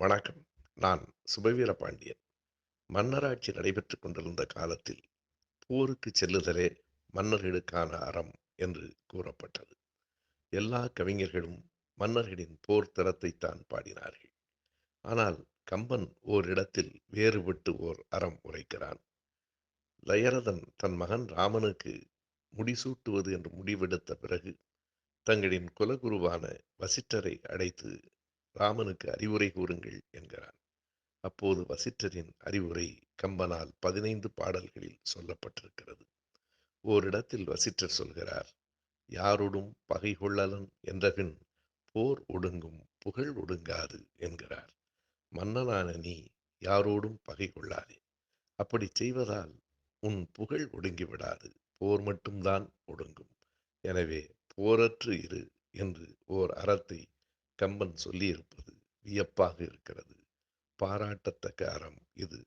வணக்கம். நான் சுபவீர பாண்டியன். மன்னராட்சி நடைபெற்றுக் கொண்டிருந்த காலத்தில் போருக்கு செல்லுதலே மன்னர்களுக்கான அறம் என்று கூறப்பட்டது. எல்லா கவிஞர்களும் மன்னர்களின் போர் திறத்தைத்தான் பாடினார்கள். ஆனால் கம்பன் ஓரிடத்தில் வேறுபட்டு ஓர் அறம் உரைக்கிறான். லயரதன் தன் மகன் ராமனுக்கு முடிசூட்டுவது என்று முடிவெடுத்த பிறகு தங்களின் குலகுருவான வசிட்டரை அடைத்து ராமனுக்கு அறிவுரை கூறுங்கள் என்கிறான் அப்போது வசிட்டரின் அறிவுரை கம்பனால் பதினைந்து பாடல்களில் சொல்லப்பட்டிருக்கிறது. ஓரிடத்தில் வசிட்டர் சொல்கிறார் யாரோடும் பகை கொள்ளலன் என்றபின் போர் ஒடுங்கும் புகழ் ஒடுங்காது என்கிறார். மன்னனான நீ யாரோடும் பகை கொள்ளாதே. அப்படி செய்வதால் உன் புகழ் ஒடுங்கி விடாது போர் மட்டும்தான் ஒடுங்கும். எனவே போரற்று இரு என்று ஓர் அறத்தை கம்பன் சொல்லியிருப்பது வியப்பாக இருக்கிறது. பாராட்டத்தக்க அறம் இது